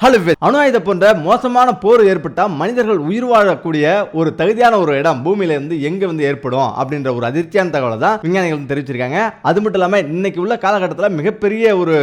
Hello அணு ஆயுத போன்ற மோசமான போர் ஏற்பட்டால் மனிதர்கள் உயிர் வாழக்கூடிய ஒரு தகுதியான ஒரு இடம் பூமியில இருந்து எங்க வந்து ஏற்படும் அப்படின்ற ஒரு அதிர்ச்சியான தகவலை தான் விஞ்ஞானிகள் வந்து தெரிவிச்சிருக்காங்க. அது மட்டும் இல்லாம இன்னைக்கு உள்ள காலகட்டத்தில் மிகப்பெரிய ஒரு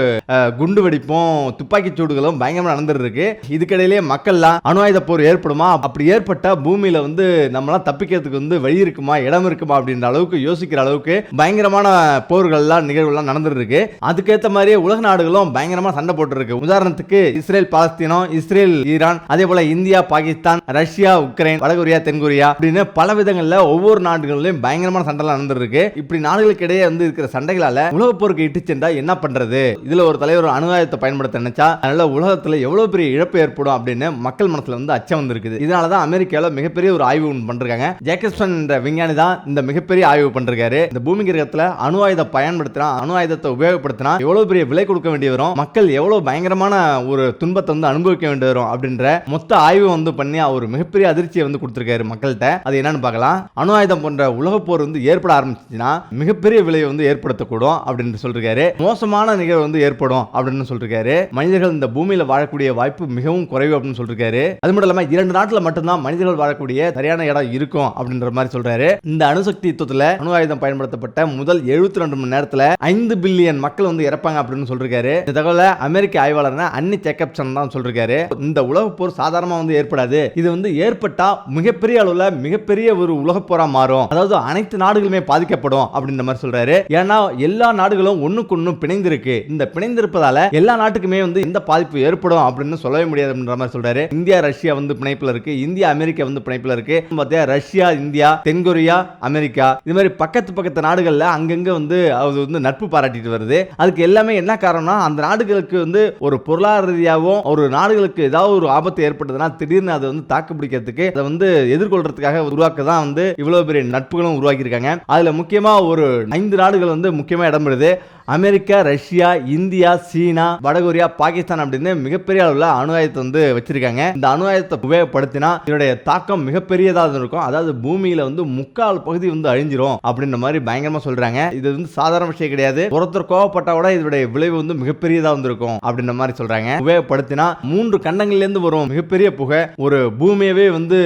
குண்டு வெடிப்பும் துப்பாக்கி சூடுகளும் பயங்கரமா நடந்துட்டு இருக்கு இதுக்கிடையிலேயே மக்கள்லாம் அணு ஆயுத போர் ஏற்படுமா? அப்படி ஏற்பட்டால் பூமியில வந்து நம்மளாம் தப்பிக்கிறதுக்கு வந்து வழி இருக்குமா? இடம் இருக்குமா? அப்படின்ற அளவுக்கு யோசிக்கிற அளவுக்கு பயங்கரமான போர்கள்லாம் நிகழ்வுலாம் நடந்துட்டு இருக்கு அதுக்கேற்ற மாதிரியே உலக நாடுகளும் பயங்கரமா சண்டை போட்டு இருக்கு உதாரணத்துக்கு இஸ்ரேல் பாலஸ்தீனம் இஸ்ரேல் ஈரான் அதே போல இந்தியா பாகிஸ்தான் ரஷ்யா உக்ரைன் வடகொரியா தென்கொரியா அப்படின்னு பல விதங்கள்ல ஒவ்வொரு நாடுகளிலும் பயங்கரமான சண்டைலாம் நடந்துருக்கு. இப்படி நாடுகளுக்கு இடையே வந்து இருக்கிற சண்டைகளால உலக போருக்கு இட்டு சென்றா என்ன பண்றது? இதுல ஒரு தலைவர் அணு பயன்படுத்த நினைச்சா அதனால உலகத்துல எவ்வளவு பெரிய இழப்பு ஏற்படும் அப்படின்னு மக்கள் மனசுல வந்து அச்சம் வந்திருக்குது. இதனாலதான் அமெரிக்காவில் மிகப்பெரிய ஒரு ஆய்வு ஒன்று பண்றாங்க. ஜேக்கப்சன் என்ற விஞ்ஞானி தான் இந்த மிகப்பெரிய ஆய்வு பண்றாரு. இந்த பூமி கிரகத்துல அணு ஆயுதம் பயன்படுத்தினா அணு ஆயுதத்தை உபயோகப்படுத்தினா எவ்வளவு பெரிய விலை கொடுக்க வேண்டி வரும்? மக்கள் எவ்வளவு பயங்கரமான ஒரு துன்பத்தை வந்து அனுபவிக்க வேண்டி வரும் அப்படின்ற மொத்த ஆய்வு வந்து பண்ணி அவர் மிகப்பெரிய அதிர்ச்சியை வந்து கொடுத்திருக்காரு மக்கள்கிட்ட. அது என்னன்னு பார்க்கலாம். அணு ஆயுதம் போன்ற உலக போர் வந்து ஏற்பட ஆரம்பிச்சுன்னா மிகப்பெரிய விளைவை வந்து ஏற்படுத்தக்கூடும் அப்படின்னு சொல்லிருக்காரு. மோசமான நிகழ்வு வந்து ஏற்படும் அப்படின்னு சொல்லிருக்காரு. மனிதர்கள் இந்த பூமியில வாழக்கூடிய வாய்ப்பு மிகவும் குறைவு அப்படின்னு சொல்லிருக்காரு. அது மட்டும் இல்லாம இரண்டு நாட்டுல மட்டும்தான் மனிதர்கள் வாழக்கூடிய சரியான இடம் இருக்கும் அப்படின்ற மாதிரி சொல்றாரு. இந்த அணுசக்தி யுத்தத்துல அணு ஆயுதம் பயன்படுத்தப்பட்ட முதல் 72 ரெண்டு மணி நேரத்துல ஐந்து பில்லியன் மக்கள் வந்து இறப்பாங்க அப்படின்னு சொல்லிருக்காரு. இந்த தகவலை அமெரிக்க ஆய்வாளர்னா அன்னி செக்கப்சன் தான் சொல்லிருக்காரு. இந்த உலக போர் சாதாரணமாக வந்து ஏற்படாது. இது வந்து ஏற்பட்டா மிகப்பெரிய அளவுல மிகப்பெரிய ஒரு உலக போராக மாறும். அதாவது அனைத்து நாடுகளுமே பாதிக்கப்படும் அப்படின்ற மாதிரி சொல்றாரு. ஏன்னா எல்லா நாடுகளும் ஒன்றுக்கு ஒண்ணு பிணைந்திருக்கு. இந்த பிணைந்திருப்பதால எல்லா நாட்டுக்குமே வந்து எந்த பாதிப்பு ஏற்படும் அப்படின்னு சொல்லவே முடியாது அப்படின்ற மாதிரி சொல்றாரு. இந்தியா ரஷ்யா வந்து பிணைப்புல இருக்கு. இந்தியா அமெரிக்கா வந்து பிணைப்புல இருக்கு. பார்த்தா ரஷ்யா இந்தியா தென்கொரியா அமெரிக்கா இது மாதிரி பக்கத்து பக்கத்து நாடுகள்ல அங்கங்க வந்து அது வந்து நட்பு பாராட்டிட்டு வருது. அதுக்கு எல்லாமே என்ன காரணம்னா அந்த நாடுகளுக்கு வந்து ஒரு பொருளாதார ரீதியாகவும் ஒரு நாடுகளுக்கு ஏதாவது ஒரு ஆபத்து ஏற்பட்டதுன்னா திடீர்னு அதை வந்து தாக்கு பிடிக்கிறதுக்கு அதை வந்து எதிர்கொள்றதுக்காக உருவாக்க தான் வந்து இவ்வளவு பெரிய நட்புகளும் உருவாக்கியிருக்காங்க. அதுல முக்கியமா ஒரு ஐந்து நாடுகள் வந்து முக்கியமா இடம் பெறுது. அமெரிக்கா ரஷ்யா இந்தியா சீனா வடகொரியா பாகிஸ்தான் அப்படின்னு மிகப்பெரிய அளவில் அணு ஆயுதத்தை வந்து வச்சிருக்காங்க. இந்த அணு ஆயுதத்தை உபயோகப்படுத்தினா இதனுடைய தாக்கம் மிகப்பெரியதாக இருக்கும். அதாவது பூமியில வந்து முக்கால் பகுதி வந்து அழிஞ்சிரும் அப்படின்ற மாதிரி பயங்கரமா சொல்றாங்க. இது வந்து சாதாரண விஷயம் கிடையாது. ஒருத்தர் கோவப்பட்டா கூட இதனுடைய விளைவு வந்து மிகப்பெரியதா வந்திருக்கும் அப்படின்ற மாதிரி சொல்றாங்க. உபயோகப்படுத்தினா மூன்று கண்டங்கள்லேருந்து வரும் மிகப்பெரிய புகை ஒரு பூமியவே வந்து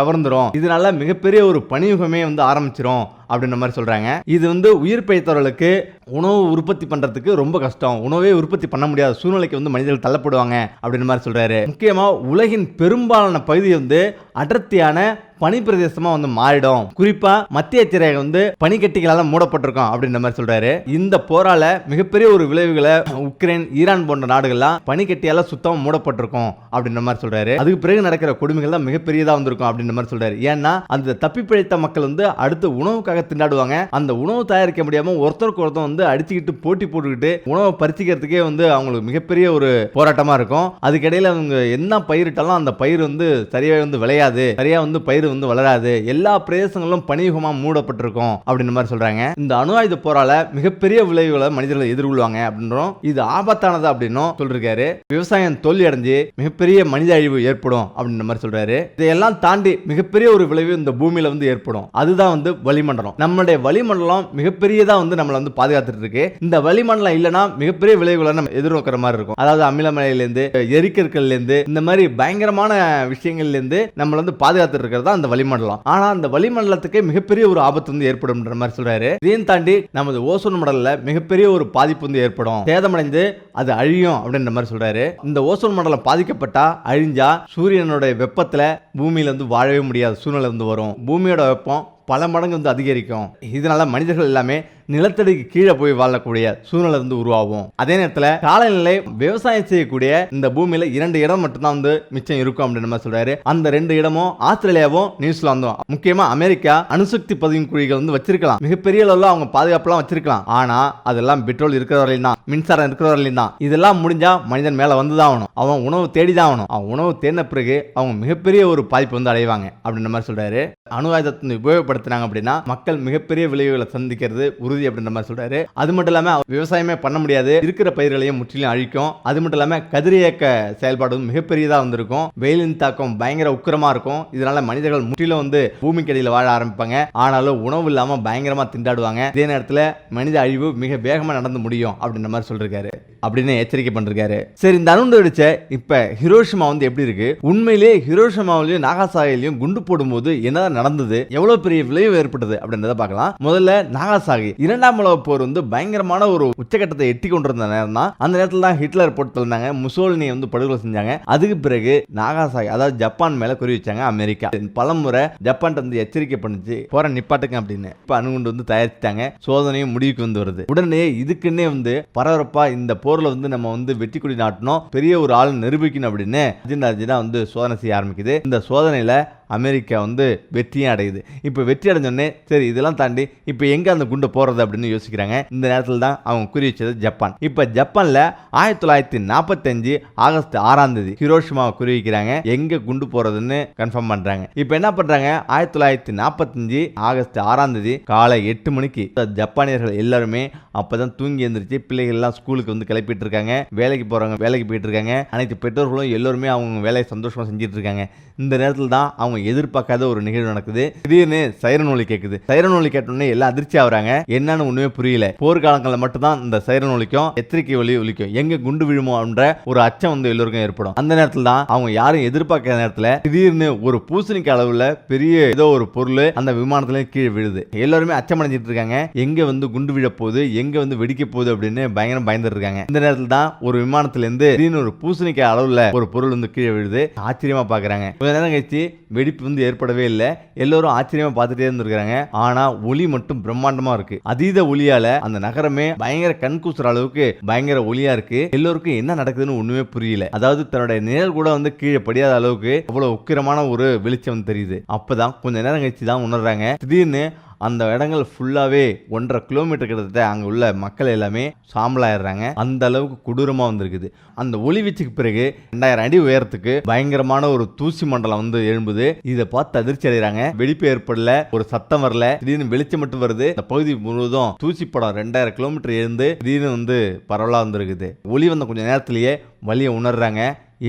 கவர்ந்துரும். இதனால மிகப்பெரிய ஒரு பணியுகமே வந்து ஆரம்பிச்சிரும் அப்படின்ற மாதிரி சொல்கிறாங்க இது வந்து உயிர் பிழைத்தவர்களுக்கு உணவு உற்பத்தி பண்ணுறதுக்கு ரொம்ப கஷ்டம். உணவே உற்பத்தி பண்ண முடியாத சூழ்நிலைக்கு வந்து மனிதர்கள் தள்ளப்படுவாங்க அப்படின்ற மாதிரி சொல்கிறாரு முக்கியமாக உலகின் பெரும்பாலான பகுதி வந்து அடர்த்தியான பனி பிரதேசமா வந்து மாறிடும். குறிப்பா மத்திய திரையை வந்து பனிக்கட்டிகளால மூடப்பட்டிருக்கும் அப்படின்ற மாதிரி சொல்றாரு. இந்த போரால மிகப்பெரிய ஒரு விளைவுகளை உக்ரைன் ஈரான் போன்ற நாடுகள்லாம் பனிக்கட்டியால சுத்தமா மூடப்பட்டிருக்கும் அப்படின்ற மாதிரி சொல்றாரு. அதுக்கு பிறகு நடக்கிற கொடுமைகள் தான் மிகப்பெரியதா வந்திருக்கும் அப்படின்ற மாதிரி சொல்றாரு. ஏன்னா அந்த தப்பி பிழைத்த மக்கள் வந்து அடுத்து உணவுக்காக திண்டாடுவாங்க. அந்த உணவு தயாரிக்க முடியாம ஒருத்தருக்கு ஒருத்தர் வந்து அடிச்சுக்கிட்டு போட்டி போட்டுக்கிட்டு உணவை பறிச்சிக்கிறதுக்கே வந்து அவங்களுக்கு மிகப்பெரிய ஒரு போராட்டமா இருக்கும். அதுக்கிடையில அவங்க என்ன பயிரிட்டாலும் அந்த பயிர் வந்து சரியா வந்து விளையாது. சரியா வந்து பயிர் வந்து வளராது. எல்லா பிரதேசங்களும் பணியுகமா மூடப்பட்டிருக்கும் அப்படின்ற மாதிரி சொல்கிறாங்க இந்த அணு ஆயுத போரால மிகப்பெரிய விளைவுகளை மனிதர்கள் எதிர்கொள்வாங்க அப்படின்றோம். இது ஆபத்தானது அப்படின்னும் சொல்லிருக்காரு. விவசாயம் தோல்வி அடைஞ்சு மிகப்பெரிய மனித அழிவு ஏற்படும் அப்படின்ற மாதிரி சொல்றாரு. இதையெல்லாம் தாண்டி மிகப்பெரிய ஒரு விளைவு இந்த பூமியில வந்து ஏற்படும். அதுதான் வந்து வளிமண்டலம். நம்மளுடைய வளிமண்டலம் மிகப்பெரியதா வந்து நம்மளை வந்து பாதுகாத்துட்டு இருக்கு இந்த வளிமண்டலம் இல்லைன்னா மிகப்பெரிய விளைவுகளை நம்ம எதிர்நோக்கிற மாதிரி இருக்கும். அதாவது அமிலமலையிலேருந்து எரிக்கற்கள்லேருந்து இந்த மாதிரி பயங்கரமான விஷயங்கள்லேருந்து நம்மளை வந்து பாதுகாத்துட்டு இருக்கிறதா தான் அந்த வளிமண்டலம். ஆனா அந்த வளிமண்டலத்துக்கு மிகப்பெரிய ஒரு ஆபத்து வந்து ஏற்படும்ன்ற மாதிரி சொல்றாரு. இதையும் தாண்டி நமது ஓசோன் மண்டல மிகப்பெரிய ஒரு பாதிப்பு வந்து ஏற்படும். சேதமடைந்து அது அழியும் அப்படின்ற மாதிரி சொல்றாரு. இந்த ஓசோன் மண்டலம் பாதிக்கப்பட்டா அழிஞ்சா சூரியனுடைய வெப்பத்துல பூமியில வந்து வாழவே முடியாத சூழ்நிலை வந்து வரும். பூமியோட வெப்பம் பல மடங்கு வந்து அதிகரிக்கும். இதனால மனிதர்கள் எல்லாமே நிலத்தடிக்கு கீழே போய் வாழக்கூடிய சூழ்நிலை வந்து உருவாகும். அதே நேரத்தில் காலநிலை விவசாயம் செய்யக்கூடிய இந்த பூமியில இரண்டு இடம் மட்டும்தான் வந்து மிச்சம் இருக்கும் அப்படின்னு நம்ம சொல்றாரு. அந்த ரெண்டு இடமும் ஆஸ்திரேலியாவும் நியூசிலாந்தும். முக்கியமா அமெரிக்கா அணுசக்தி பதிவு குழிகள் வந்து வச்சிருக்கலாம். மிகப்பெரிய அளவில் அவங்க பாதுகாப்புலாம் வச்சிருக்கலாம். ஆனா அதெல்லாம் பெட்ரோல் இருக்கிற வரையிலும் தான் மின்சாரம் இருக்கிற வரையிலும் தான். இதெல்லாம் முடிஞ்சா மனிதன் மேல வந்து தான் ஆகணும். அவன் உணவு தேடி தான் ஆகணும். அவன் உணவு தேடின பிறகு அவங்க மிகப்பெரிய ஒரு பாதிப்பு வந்து அடைவாங்க அப்படின்ற மாதிரி சொல்றாரு. அணு ஆயுதத்தை உபயோகப்படுத்தினாங்க அப்படின்னா மக்கள் மிகப்பெரிய விளைவுகளை சந்திக்கிறது உறுதி அப்படின்ற மாதிரி சொல்றாரு. அது மட்டும் இல்லாம விவசாயமே பண்ண முடியாது. இருக்கிற பயிர்களையும் முற்றிலும் அழிக்கும். அது மட்டும் இல்லாம கதிரியக்க செயல்பாடு மிகப்பெரியதா வந்திருக்கும். வெயிலின் தாக்கம் பயங்கர உக்கிரமா இருக்கும். இதனால மனிதர்கள் முற்றிலும் வந்து பூமிக்கடியில் வாழ ஆரம்பிப்பாங்க. ஆனாலும் உணவு இல்லாம பயங்கரமா திண்டாடுவாங்க. இதே நேரத்துல மனித அழிவு மிக வேகமா நடந்து முடியும் அப்படின்ற மாதிரி சொல்லிருக்காரு. அப்படின்னு எச்சரிக்கை பண்ணிருக்காரு. சரி இந்த அணுண்டு வெடிச்ச இப்ப ஹிரோஷிமா வந்து எப்படி இருக்கு? உண்மையிலேயே ஹிரோஷிமாவிலையும் நாகாசாகிலையும் குண்டு போடும்போது என்னதான் நடந்தது எவ்வளவு பெரிய விளைவு ஏற்பட்டது அப்படின்றத பார்க்கலாம். முதல்ல நாகாசாகி. இரண்டாம் உலக போர் வந்து பயங்கரமான ஒரு உச்சகட்டத்தை எட்டி கொண்டிருந்த நேரம் தான் அந்த நேரத்தில் தான் ஹிட்லர் போட்டு தந்தாங்க முசோலினி வந்து படுகொலை செஞ்சாங்க. அதுக்கு பிறகு நாகாசாகி அதாவது ஜப்பான் மேல குறி வச்சாங்க அமெரிக்கா. பலமுறை ஜப்பான் வந்து எச்சரிக்கை பண்ணுச்சு. போற நிப்பாட்டுங்க அப்படின்னு. இப்ப அணுகுண்டு வந்து தயாரிச்சிட்டாங்க. சோதனையும் முடிவுக்கு வந்து வருது. உடனே இதுக்குன்னே வந்து பரபரப்பா இந்த போர்ல வந்து நம்ம வந்து வெற்றி கொடி நாட்டணும். பெரிய ஒரு ஆள் நிரூபிக்கணும் அப்படின்னு அஜின் அஜினா வந்து சோதனை செய்ய ஆரம்பிக்குது. இந்த சோதனையில அமெரிக்கா வந்து வெற்றியும் அடையுது. இப்போ வெற்றி அடைஞ்சோடனே சரி இதெல்லாம் தாண்டி இப்போ எங்கே அந்த குண்டை போகிறது அப்படின்னு யோசிக்கிறாங்க. இந்த நேரத்தில் தான் அவங்க குறி வச்சது ஜப்பான். இப்போ ஜப்பானில் ஆயிரத்தி தொள்ளாயிரத்தி நாற்பத்தஞ்சு ஆகஸ்ட் ஆறாம் தேதி ஹிரோஷிமாவை குறி வைக்கிறாங்க. எங்கே குண்டு போகிறதுன்னு கன்ஃபார்ம் பண்ணுறாங்க இப்போ என்ன பண்ணுறாங்க ஆயிரத்தி தொள்ளாயிரத்தி நாற்பத்தஞ்சு ஆகஸ்ட் ஆறாம் தேதி காலை எட்டு மணிக்கு ஜப்பானியர்கள் எல்லாருமே அப்போ தான் தூங்கி எழுந்திரிச்சு பிள்ளைகள்லாம் ஸ்கூலுக்கு வந்து கிளப்பிட்டு இருக்காங்க. வேலைக்கு போகிறவங்க வேலைக்கு போயிட்டு இருக்காங்க. அனைத்து பெற்றோர்களும் எல்லாருமே அவங்க வேலையை சந்தோஷமாக செஞ்சுட்டு இருக்காங்க. இந்த நேரத்தில் தான் அவங்க எதிர்பார்க்காத ஒரு நிகழ்வு நடக்குது. திடீர்னு சைரன் ஒலி கேட்குது சைரன் ஒலி கேட்டோடனே எல்லாம் அதிர்ச்சி ஆகுறாங்க. என்னன்னு ஒண்ணுமே புரியல. போர்க்காலங்களில் மட்டும்தான் இந்த சைரன் ஒலிக்கும் எச்சரிக்கை ஒலி ஒலிக்கும். எங்க குண்டு விழுமோ என்ற ஒரு அச்சம் வந்து எல்லோருக்கும் ஏற்படும். அந்த நேரத்தில் தான் அவங்க யாரும் எதிர்பார்க்காத நேரத்தில் திடீர்னு ஒரு பூசணிக்கு அளவில் பெரிய ஏதோ ஒரு பொருள் அந்த விமானத்துல கீழே விழுது. எல்லாருமே அச்சமடைஞ்சிட்டு இருக்காங்க. எங்க வந்து குண்டு விழ போகுது? எங்க வந்து வெடிக்க போகுது அப்படின்னு பயங்கரம் பயந்துட்டு இருக்காங்க. இந்த நேரத்தில் தான் ஒரு விமானத்துல இருந்து திடீர்னு ஒரு பூசணிக்காய் அளவுல ஒரு பொருள் வந்து கீழே விழுது. ஆச்சரியமா பாக்குறாங்க. கொஞ்ச நேரம் கழிச்சு வெடிப்பு வந்து ஏற்படவே இல்லை. எல்லோரும் ஆச்சரியமா பார்த்துட்டே இருந்திருக்காங்க ஆனா ஒளி மட்டும் பிரம்மாண்டமா இருக்கு. அதீத ஒளியால அந்த நகரமே பயங்கர கண் கூசுற அளவுக்கு பயங்கர ஒளியா இருக்கு. எல்லோருக்கும் என்ன நடக்குதுன்னு ஒண்ணுமே புரியல. அதாவது தன்னுடைய நிழல் கூட வந்து கீழே படியாத அளவுக்கு அவ்வளவு உக்கிரமான ஒரு வெளிச்சம் தெரியுது. அப்பதான் கொஞ்ச நேரம் கழிச்சு தான் உணர்றாங்க. திடீர்னு அந்த இடங்கள் ஃபுல்லாகவே ஒன்றரை கிலோமீட்டர் கிட்டத்தட்ட அங்கே உள்ள மக்கள் எல்லாமே சாம்பலாயிடுறாங்க. அந்த அளவுக்கு கொடூரமாக வந்திருக்குது. அந்த ஒளி வீச்சுக்கு பிறகு ரெண்டாயிரம் அடி உயரத்துக்கு பயங்கரமான ஒரு தூசி மண்டலம் வந்து எழும்புது. இதை பார்த்து அதிர்ச்சி அடைகிறாங்க. வெடிப்பு ஏற்படல ஒரு சத்தம் வரல. திடீர்னு வெளிச்சம் மட்டும் வருது. இந்த பகுதி முழுவதும் தூசி படம் ரெண்டாயிரம் கிலோமீட்டர் எழுந்து திடீர்னு வந்து பரவலாக வந்திருக்குது. ஒளி வந்த கொஞ்சம் நேரத்திலேயே வழியை உணர்றாங்க.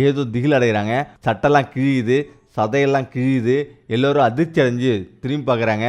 ஏதோ திகில் அடைகிறாங்க. சட்டெல்லாம் கிழியுது. சதையெல்லாம் கிழியுது. எல்லோரும் அதிர்ச்சி அடைஞ்சு திரும்பி பார்க்குறாங்க.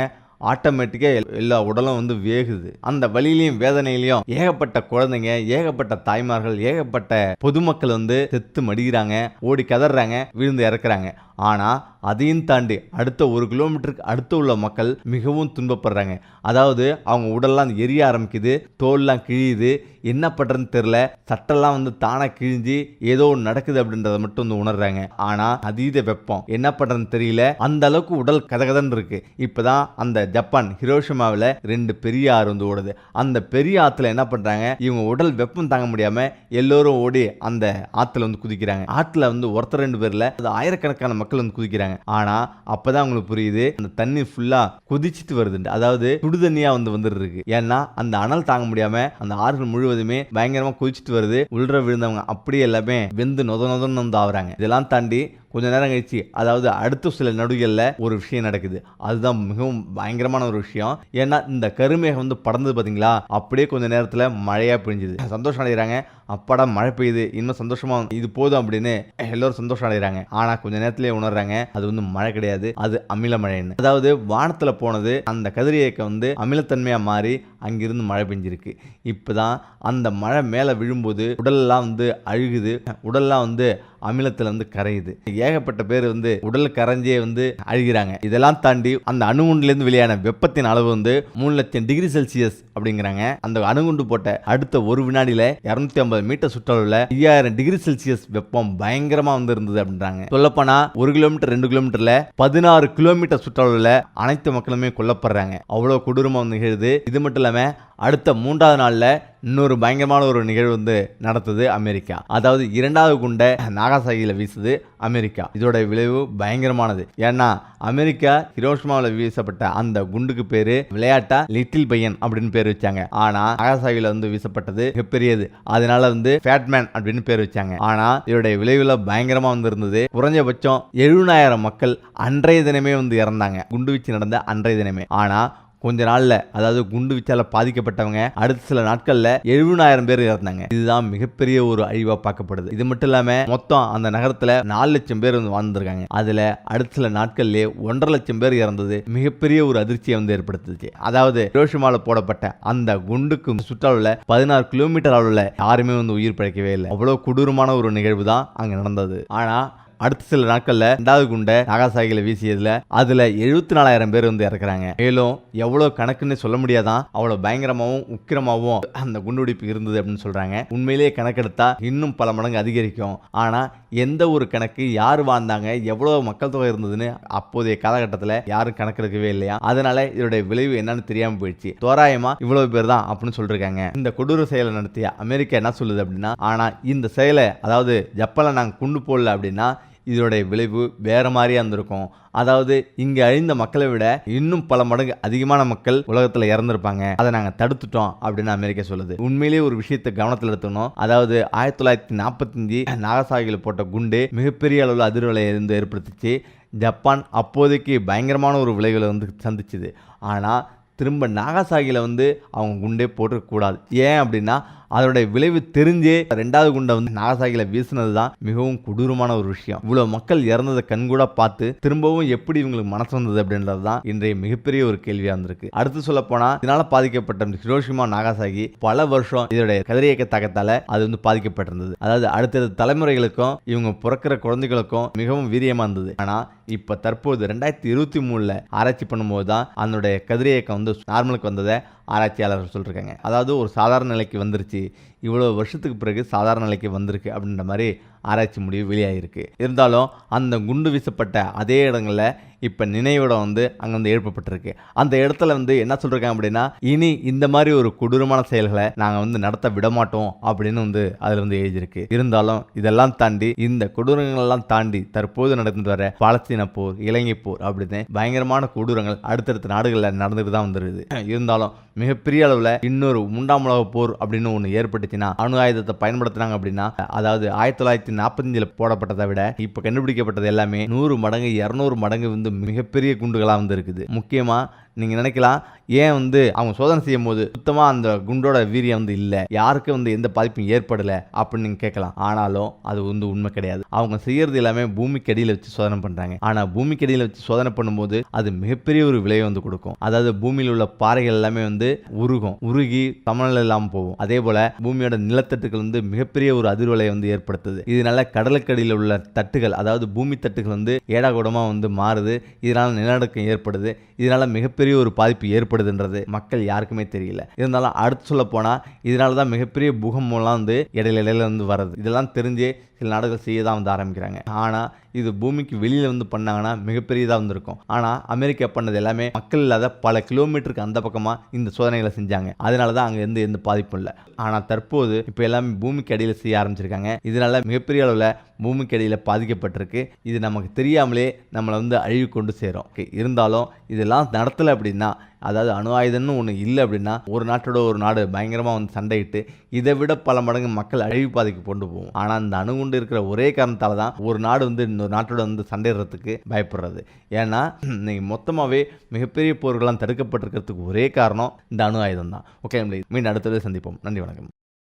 ஆட்டோமேட்டிக்காக எல்லா உடலும் வந்து வேகுது. அந்த வழியிலையும் வேதனையிலையும் ஏகப்பட்ட குழந்தைங்க ஏகப்பட்ட தாய்மார்கள் ஏகப்பட்ட பொதுமக்கள் வந்து செத்து மடிகிறாங்க ஓடி கதறாங்க விழுந்து இறக்குறாங்க. ஆனால் அதையும் தாண்டி அடுத்த ஒரு கிலோமீட்டருக்கு அடுத்து உள்ள மக்கள் மிகவும் துன்பப்படுறாங்க. அதாவது அவங்க உடல்லாம் எரிய ஆரம்பிக்குது தோல்லாம் கிழியுது. என்ன பண்ணுறதுன்னு தெரில சட்டெல்லாம் வந்து தானாக கிழிஞ்சு ஏதோ ஒன்று நடக்குது அப்படின்றத மட்டும் வந்து உணர்றாங்க. ஆனால் அதீத வெப்பம். என்ன பண்ணுறதுன்னு தெரியல. அந்த அளவுக்கு உடல் கதகதன்னு இருக்கு. இப்போதான் அந்த ஜப்பான் ஹிரோஷிமாவில் ரெண்டு பெரிய ஆறு வந்து ஓடுது. அந்த பெரிய ஆற்றுல என்ன பண்ணுறாங்க இவங்க உடல் வெப்பம் தாங்க முடியாமல் எல்லோரும் ஓடி அந்த ஆற்றுல வந்து குதிக்கிறாங்க. ஆற்றுல வந்து ஒருத்தர் ரெண்டு பேரில் அது ஆயிரக்கணக்கான மக்கள் வந்து குதிக்கிறாங்க. ஆனால் அப்பதான் அவங்களுக்கு புரியுது அந்த தண்ணி ஃபுல்லாக கொதிச்சிட்டு வருதுண்டு அதாவது சுடு தண்ணியா வந்து வந்துட்டு இருக்கு ஏன்னா அந்த அனல் தாங்க முடியாம அந்த ஆறுகள் முழுவதுமே பயங்கரமா கொதிச்சிட்டு வருது. உள்ள விழுந்தவங்க அப்படியே எல்லாமே வெந்து நொத நொதன்னு வந்து ஆகுறாங்க இதெல்லாம் தாண்டி கொஞ்ச நேரம் கழிச்சு அதாவது அடுத்த சில நடுகளில் ஒரு விஷயம் நடக்குது. அதுதான் மிகவும் பயங்கரமான ஒரு விஷயம். ஏன்னா இந்த கருமேகம் வந்து படர்ந்தது பார்த்தீங்களா அப்படியே கொஞ்ச நேரத்தில் மழையாக பிழிஞ்சுது. சந்தோஷம் அடைகிறாங்க அப்பாடா மழை பெய்யுது. இன்னும் சந்தோஷமா இது போதும் அப்படின்னு எல்லோரும் சந்தோஷம் அடைகிறாங்க ஆனால் கொஞ்ச நேரத்திலே உணர்றாங்க அது வந்து மழை கிடையாது. அது அமில மழைன்னு. அதாவது வானத்தில் போனது அந்த கதிரியக்கம் வந்து அமிலத்தன்மையாக மாறி அங்கிருந்து மழை பெஞ்சிருக்கு. இப்போதான் அந்த மழை மேலே விழும்போது உடலெல்லாம் வந்து அழுகுது. உடல்லாம் வந்து அமிலத்தில் வந்து கரையுது. ஏகப்பட்ட பேர் வந்து உடல் கரைஞ்சே வந்து அழுகிறாங்க. இதெல்லாம் தாண்டி அந்த அணுகுண்டுலேருந்து வெளியான வெப்பத்தின் அளவு வந்து மூணு லட்சம் டிகிரி செல்சியஸ் அப்படிங்கிறாங்க. அந்த அணுகுண்டு போட்ட அடுத்த ஒரு வினாடியில் இரநூத்தி ஐம்பது மீட்டர் சுற்றளவில் ஐயாயிரம் டிகிரி செல்சியஸ் வெப்பம் பயங்கரமாக வந்து இருந்தது அப்படின்றாங்க. சொல்லப்போனா ஒரு கிலோமீட்டர் ரெண்டு கிலோமீட்டர்ல பதினாறு கிலோமீட்டர் சுற்றளவில் அனைத்து மக்களுமே கொல்லப்படுறாங்க. அவ்வளோ கொடூரமாக வந்து நிகழுது. இது மட்டும் இல்லாமல் அடுத்த மூன்றாவது நாளில் இன்னொரு பயங்கரமான ஒரு நிகழ்வு வந்து நடத்துது அமெரிக்கா. அதாவது இரண்டாவது குண்டை நாகாசாகியில் வீசுது அமெரிக்கா. இதோட விளைவு பயங்கரமானது. ஏன்னா அமெரிக்கா ஹிரோஷ்மாவில் வீசப்பட்ட அந்த குண்டுக்கு பேரு விளையாட்டா லிட்டில் பையன் அப்படின்னு பேர் வச்சாங்க. ஆனா நாகாசாகியில் வந்து வீசப்பட்டது மிகப்பெரியது. அதனால வந்து ஃபேட்மேன் அப்படின்னு பேர் வச்சாங்க. ஆனா இதோடைய விளைவுல பயங்கரமா வந்து இருந்தது குறைஞ்சபட்சம் எழுபதாயிரம் மக்கள் அன்றைய தினமே வந்து இறந்தாங்க. குண்டு வீச்சு நடந்த அன்றைய தினமே. ஆனா கொஞ்ச நாள்ல அதாவது குண்டு வீச்சால பாதிக்கப்பட்டவங்க அடுத்த சில நாட்கள்ல எழுபதாயிரம் பேர் இறந்தாங்க. இதுதான் மிகப்பெரிய ஒரு அழிவா பார்க்கப்படுது. இது மட்டும் இல்லாம மொத்தம் அந்த நகரத்துல நாலு லட்சம் பேர் வந்து வாழ்ந்திருக்காங்க. அதுல அடுத்த சில நாட்கள்லேயே ஒன்றரை லட்சம் பேர் இறந்தது மிகப்பெரிய ஒரு அதிர்ச்சியை வந்து ஏற்படுத்துச்சு. அதாவது ஹிரோஷிமால போடப்பட்ட அந்த குண்டுக்கு சுற்றளவுல பதினாறு கிலோமீட்டர் அளவுல யாருமே வந்து உயிர் பிழைக்கவே இல்லை. அவ்வளவு கொடூரமான ஒரு நிகழ்வு தான் அங்க நடந்தது. ஆனா அடுத்த சில நாட்கள்ல ரெண்டாவது குண்டை நாகாசாகில வீசியதுல அதுல எழுபத்தி நாலாயிரம் பேர் வந்து இறக்குறாங்க. மேலும் எவ்வளவு கணக்குன்னு சொல்ல முடியாதான் அவ்வளவு பயங்கரமாவும் உக்கிரமாவும் அந்த குண்டுவெடிப்பு இருந்தது அப்படின்னு சொல்றாங்க. உண்மையிலேயே கணக்கெடுத்தா இன்னும் பல மடங்கு அதிகரிக்கும். ஆனா எந்த ஒரு கணக்கு யார் வாழ்ந்தாங்க எவ்வளவு மக்கள் தொகை இருந்ததுன்னு அப்போதைய காலகட்டத்தில் யாரும் கணக்கெடுக்கவே இல்லையா? அதனால இதோட விளைவு என்னன்னு தெரியாம போயிடுச்சு. தோராயமா இவ்வளவு பேர் தான் அப்படின்னு சொல்லிருக்காங்க. இந்த கொடூர செயலை நடத்திய அமெரிக்கா என்ன சொல்லுது அப்படின்னா ஆனா இந்த செயலை அதாவது ஜப்பானில் நாங்கள் குண்டு போடல அப்படின்னா இதனுடைய விளைவு வேற மாதிரியா இருந்திருக்கும். அதாவது இங்க அழிந்த மக்களை விட இன்னும் பல மடங்கு அதிகமான மக்கள் உலகத்துல இறந்திருப்பாங்க. அதை நாங்க தடுத்துட்டோம் அப்படின்னு அமெரிக்கா சொல்லுது. உண்மையிலேயே ஒரு விஷயத்தை கவனத்தில் எடுத்துக்கணும். அதாவது ஆயிரத்தி தொள்ளாயிரத்தி நாற்பத்தஞ்சு நாகசாகியில் போட்ட குண்டு மிகப்பெரிய அளவில் அதிர்வலை இருந்து ஏற்படுத்திச்சு. ஜப்பான் அப்போதைக்கு பயங்கரமான ஒரு விளைவுகளை வந்து சந்திச்சுது. ஆனால் திரும்ப நாகாசாகியில் வந்து அவங்க குண்டே போட்டுக்கூடாது ஏன் அப்படின்னா அதனுடைய விளைவு தெரிஞ்சே ரெண்டாவது குண்டை வந்து நாகசாகியில் வீசினது தான் மிகவும் கொடூரமான ஒரு விஷயம். இவ்வளோ மக்கள் இறந்ததை கண்கூட பார்த்து திரும்பவும் எப்படி இவங்களுக்கு மனசு வந்தது அப்படின்றது தான் இன்றைய மிகப்பெரிய ஒரு கேள்வியாக இருந்திருக்கு. அடுத்து சொல்ல போனா இதனால பாதிக்கப்பட்ட ஹிரோஷிமா நாகாசாகி பல வருஷம் இதோடைய கதிரியக்க தாக்கத்தால அது வந்து பாதிக்கப்பட்டிருந்தது. அதாவது அடுத்தடுத்த தலைமுறைகளுக்கும் இவங்க பிறக்கிற குழந்தைகளுக்கும் மிகவும் வீரியமா இருந்தது. ஆனா இப்ப தற்போது ரெண்டாயிரத்தி இருபத்தி மூணுல ஆராய்ச்சி பண்ணும்போது தான் அதனுடைய கதிரியக்கம் வந்து நார்மலுக்கு வந்ததை ஆராய்ச்சியாளர்கள் சொல்லியிருக்காங்க அதாவது ஒரு சாதாரண நிலைக்கு வந்துருச்சு. இவ்வளோ வருஷத்துக்கு பிறகு சாதாரண நிலைக்கு வந்திருக்கு அப்படின்ற மாதிரி ஆராய்ச்சி முடிவு வெளியாகிருக்கு இருந்தாலும் அந்த குண்டு வீசப்பட்ட அதே இடங்களில் இப்போ நினைவிடம் வந்து அங்கே வந்து எழுப்பப்பட்டிருக்கு. அந்த இடத்துல வந்து என்ன சொல்லியிருக்காங்க அப்படின்னா இனி இந்த மாதிரி ஒரு கொடூரமான செயல்களை நாங்கள் வந்து நடத்த விட மாட்டோம் அப்படின்னு வந்து அதில் வந்து எழுதியிருக்கு. இருந்தாலும் இதெல்லாம் தாண்டி இந்த கொடூரங்கள்லாம் தாண்டி தற்போது நடந்து வர பாலஸ்தீன போர் இலங்கை போர் அப்படின்னு பயங்கரமான கொடூரங்கள் அடுத்தடுத்த நாடுகளில் நடந்துட்டு தான் வந்துருது. இருந்தாலும் மிகப்பெரிய அளவில் இன்னொரு மூன்றாம் உலக போர் அப்படின்னு ஒன்று பயன்படுத்தினா அணு ஆயுதத்தை பயன்படுத்தினாங்க அப்படின்னா அதாவது ஆயிரத்தி தொள்ளாயிரத்தி நாற்பத்தஞ்சில் போடப்பட்டதை விட இப்போ கண்டுபிடிக்கப்பட்டது எல்லாமே நூறு மடங்கு இரநூறு மடங்கு வந்து மிகப்பெரிய குண்டுகளாக வந்து இருக்குது முக்கியமாக நீங்கள் நினைக்கலாம் ஏன் வந்து அவங்க சோதனை செய்யும் போது சுத்தமாக அந்த குண்டோட வீரியம் வந்து இல்லை யாருக்கும் வந்து எந்த பாதிப்பும் ஏற்படலை அப்படின்னு நீங்கள் கேட்கலாம். ஆனாலும் அது வந்து உண்மை கிடையாது. அவங்க செய்கிறது எல்லாமே பூமிக்கு அடியில் வச்சு சோதனை பண்ணுறாங்க ஆனால் பூமிக்கு அடியில் வச்சு சோதனை பண்ணும்போது அது மிகப்பெரிய ஒரு விளைவை வந்து கொடுக்கும். அதாவது பூமியில் உள்ள பாறைகள் எல்லாமே வந்து உருகும் உருகி சமநிலை இல்லாமல் போகும். அதே போல் பூமியோட நிலத்தட்டுகள் வந்து மிகப்பெரிய ஒரு அதிர்வலை வந்து ஏற்படுத்துது. இதனால கடலுக்கடியில் உள்ள தட்டுகள் அதாவது பூமி தட்டுகள் வந்து ஏடாகூடமாக வந்து மாறுது. இதனால் நிலநடுக்கம் ஏற்படுது. இதனால் மிகப்பெரிய ஒரு பாதிப்பு ஏற்படுதுன்றது மக்கள் யாருக்குமே தெரியல. இருந்தாலும் அடுத்து சொல்ல போனால் இதனால தான் மிகப்பெரிய பூகம்பம்லாம் வந்து இடையில இடையில வந்து வருது இதெல்லாம் தெரிஞ்சே சில நாடுகள் செய்ய தான் வந்து ஆரம்பிக்கிறாங்க. ஆனால் இது பூமிக்கு வெளியில் வந்து பண்ணாங்கன்னா மிகப்பெரியதாக வந்திருக்கும். ஆனால் அமெரிக்கா பண்ணது எல்லாமே மக்கள் இல்லாத பல கிலோமீட்டருக்கு அந்த பக்கமாக இந்த சோதனைகளை செஞ்சாங்க. அதனால தான் அங்கே எந்த எந்த பாதிப்பும் இல்லை. ஆனால் தற்போது இப்போ எல்லாமே பூமிக்கு அடியில் செய்ய ஆரம்பிச்சிருக்காங்க. இதனால் மிகப்பெரிய அளவில் பூமிக்கு அடியில் பாதிக்கப்பட்டிருக்கு. இது நமக்கு தெரியாமலே நம்மளை வந்து அழிவு கொண்டு சேரும். இருந்தாலும் இதெல்லாம் நடத்தலை அப்படின்னா அதாவது அணு ஆயுதம்னு ஒன்று இல்லை அப்படின்னா ஒரு நாட்டோட ஒரு நாடு பயங்கரமாக வந்து சண்டையிட்டு இதை விட பல மடங்கு மக்கள் அழிவு பாதைக்கு கொண்டு போகும். ஆனால் இந்த அணுகுண்டு இருக்கிற ஒரே காரணத்தால் தான் ஒரு நாடு வந்து இன்னொரு நாட்டோட வந்து சண்டையிடுறதுக்கு பயப்படுறது. ஏன்னா நீங்கள் மொத்தமாகவே மிகப்பெரிய போர்கள்லாம் தடுக்கப்பட்டிருக்கிறதுக்கு ஒரே காரணம் இந்த அணு ஆயுதம் தான் ஓகே மீண்டும் அடுத்தது சந்திப்போம். நன்றி வணக்கம்.